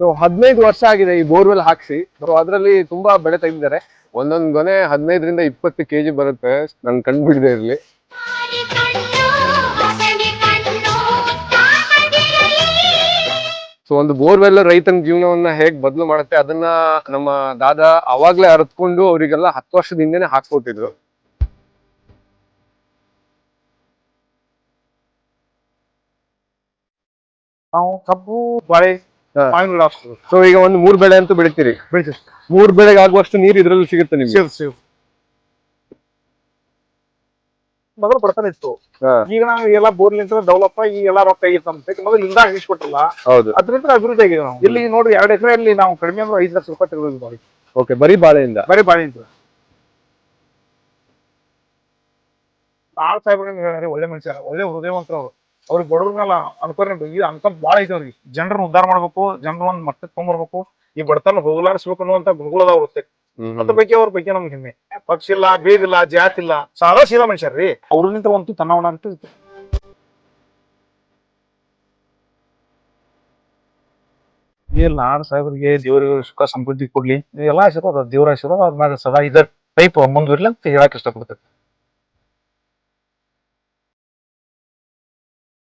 So ಹದಿನೈದು ವರ್ಷ ಆಗಿದೆ ಈ ಬೋರ್ವೆಲ್ ಹಾಕ್ಸಿ. ಸೊ ಅದರಲ್ಲಿ ತುಂಬಾ ಬೆಳೆ ತೆಗೆದಿದ್ದಾರೆ. ಒಂದೊಂದು ಗೊನೆ ಹದಿನೈದರಿಂದ ಇಪ್ಪತ್ತು ಕೆಜಿ ಬರುತ್ತೆ. ನನ್ ಕಂಡ್ಬಿಡದೆ ಇರಲಿ. ಸೊ ಒಂದು ಬೋರ್ವೆಲ್ ರೈತನ ಜೀವನವನ್ನ ಹೇಗ್ ಬದಲು ಮಾಡುತ್ತೆ, ಅದನ್ನ ನಮ್ಮ ದಾದಾ ಅವಾಗ್ಲೇ ಅರ್ತ್ಕೊಂಡು ಅವರಿಗೆಲ್ಲ ಹತ್ತು ವರ್ಷದ ಹಿಂದೆನೆ ಹಾಕ್ಕೊಟ್ಟಿದ್ರು. ನಾವು ಕಬ್ಬು, ಬಾಳೆ ಹಾ. ಮಾವಿನ ಸೊ ಈಗ ಒಂದು ಮೂರ್ ಬೆಳೆ ಅಂತೂ ಬೆಳಿತೀರಿ. ಬೆಳಿತೀವಿ ಮೂರ್ ಬೆಳೆಗೆ ಆಗುವಷ್ಟು ನೀರು ಇದ್ರಲ್ಲಿ ಸಿಗುತ್ತೆ ನಿಮ್ಗೆ? ಸೇವ್ ಸೇವ್ ಮೊದಲು ಬರ್ತಾನೆ ಇತ್ತು. ಈಗ ನಾವು ಎಲ್ಲ ಬೋರ್ಲಿಂದ ಡೆವಲಪ್ ಆಗಿ ಎಲ್ಲ ರೊಕ್ಕ ಆಗಿರ್ತಂತೆ ಮೊದಲು ಇಂದ ಆಗಿಸ್ಕೊಟ್ಟಿಲ್ಲ ಹೌದು. ಅದರಿಂದ ಅಭಿವೃದ್ಧಿ ಆಗಿದೆ ನಾವು. ಇಲ್ಲಿ ನೋಡಿ ಎರಡು ಎಕರೆಯಲ್ಲಿ ನಾವು ಕಡಿಮೆ ಅಂದ್ರೆ ಐದು ಲಕ್ಷ ರೂಪಾಯಿ ತೆಗೆದು ನೋಡಿ ಓಕೆ ಬರೀ ಬಾಳೆಯಿಂದ? ಬರೀ ಬಾಳೆ ಅಂತ ಆಳ್ ಸಾಹೇಬ್ರಿಗೆ ಒಳ್ಳೆ ಮನುಷ್ಯ ಒಳ್ಳೆ ಹೃದಯವಂತರು ಅವ್ರು. ಅವ್ರಿಗೆ ಬಡವ್ರನ್ನೆಲ್ಲ ಅನ್ಕೊಂಡು ಇದು ಅನ್ಕೊಂಡ್ ಭಾಳ ಐತೆ ಅವ್ರಿಗೆ. ಜನರನ್ನ ಉದ್ಧಾರ ಮಾಡ್ಬೇಕು ಜನರ ಒಂದ್ ಮತ್ತೆ ತೊಗೊಂಡ್ಬರ್ಬೇಕು ಈ ಬಡತನ ಹೋಗ್ಲಾಡಿಸ್ಬೇಕು ಅನ್ನುವಂತ ಗುಣಗಳದ ಅವ್ರ ಹ್ಮ್, ಅದ್ರ ಬಗ್ಗೆ ಅವ್ರ ಬಗ್ಗೆ ನಮ್ಗೆ ಹೆಮ್ಮೆ. ಪಕ್ಷ ಇಲ್ಲ ಭೇದ ಇಲ್ಲ ಜಾತಿ ಇಲ್ಲ ಸಾದಾ ಸೀದಾ ಮನುಷ್ಯರ್ರಿ. ಅವ್ರಿಂದ ಒಂದು ತನ್ನವಣ ಅಂತ. ಏನ್ ನಾಡ್ ಸಾಹೇಬ್ರಿಗೆ ದೇವ್ರಿಗೆ ಸುಖ ಸಮೃದ್ಧಿ ಕೊಡ್ಲಿ. ಎಲ್ಲ ಆಶೀರ್ವಾದ ದೇವ್ರ ಆಶೀರ್ವಾದ ಅದ್ಮ್ಯಾಗ ಸದಾ ಇದ ಟೈಪ್ ಮುಂದುವರಿಲಿ ಅಂತ ಹೇಳಕ್ ಇಷ್ಟಪಡ್ತೇನೆ.